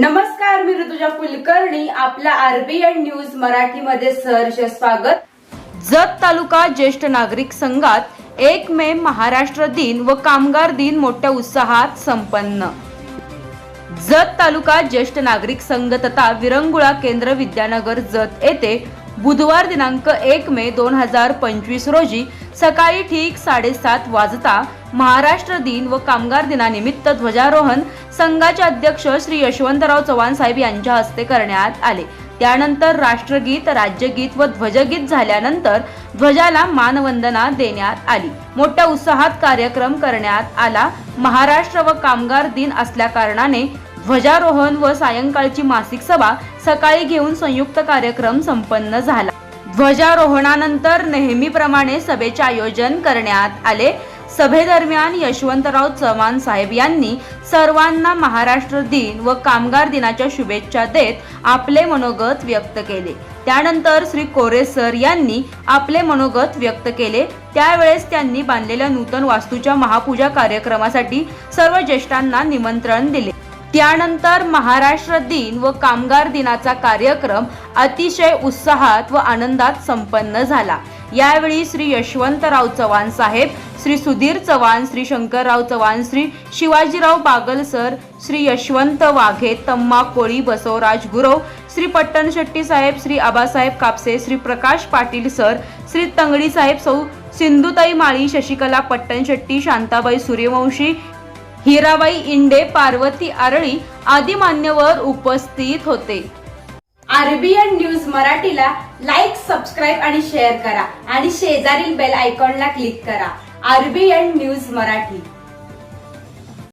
नमस्कार मी ऋतुजा कुलकर्णी. आपल्या RBN news मराठीमध्ये सहर्ष स्वागत. जत तालुका ज्येष्ठ नागरिक संघात एक मे महाराष्ट्र दिन व कामगार दिन मोठ्या उत्साहात संपन्न. जत तालुका ज्येष्ठ नागरिक संघ तथा विरंगुळा केंद्र विद्यानगर जत येथे बुधवार दिनांक एक मे दोन हजार पंचवीस रोजी सकाळी ठीक साडेसात वाजता महाराष्ट्र दिन व कामगार दिनानिमित्त ध्वजारोहण संघाचे अध्यक्ष श्री यशवंतराव चव्हाण साहेब यांच्या हस्ते करण्यात आले. त्यानंतर राष्ट्रगीत राज्यगीत व ध्वजगीत झाल्यानंतर ध्वजाला मानवंदना देण्यात आली. मोठ्या उत्साहात कार्यक्रम करण्यात आला. महाराष्ट्र व कामगार दिन असल्या कारणाने ध्वजारोहण व सायंकाळची मासिक सभा सकाळी घेऊन संयुक्त कार्यक्रम संपन्न झाला. ध्वजारोहणानंतर नेहमीप्रमाणे सभेचे आयोजन करण्यात आले. सभेदरम्यान यशवंतराव चव्हाण साहेब यांनी सर्वांना महाराष्ट्र दिन व कामगार दिनाच्या शुभेच्छा देत आपले मनोगत व्यक्त केले. त्यानंतर श्री कोरे सर यांनी आपले मनोगत व्यक्त केले. त्यावेळेस त्यांनी बांधलेल्या नूतन वास्तूच्या महापूजा कार्यक्रमासाठी सर्व ज्येष्ठांना निमंत्रण दिले. त्यानंतर महाराष्ट्र दिन व कामगार दिनाचा कार्यक्रम अतिशय उत्साहात व आनंदात संपन्न झाला. यावेळी श्री यशवंतराव चव्हाण साहेब श्री सुधीर चव्हाण श्री शंकरराव चव्हाण श्री शिवाजीराव बागल सर श्री यशवंत वाघे तम्मा कोळी बसवराज गुरव श्री पट्टण शेट्टी साहेब श्री आबासाहेब कापसे श्री प्रकाश पाटील सर श्री तंगडी साहेब सौ सिंधुताई माळी शशिकला पट्टण शेट्टी शांताबाई सूर्यवंशी हिराबाई इंडे पार्वती आरळी आदी मान्यवर उपस्थित होते. आरबीएन न्यूज मराठीला लाईक सबस्क्राईब आणि शेअर करा. आणि शेजारील बेल आयकॉनला क्लिक करा. RBN news Marathi.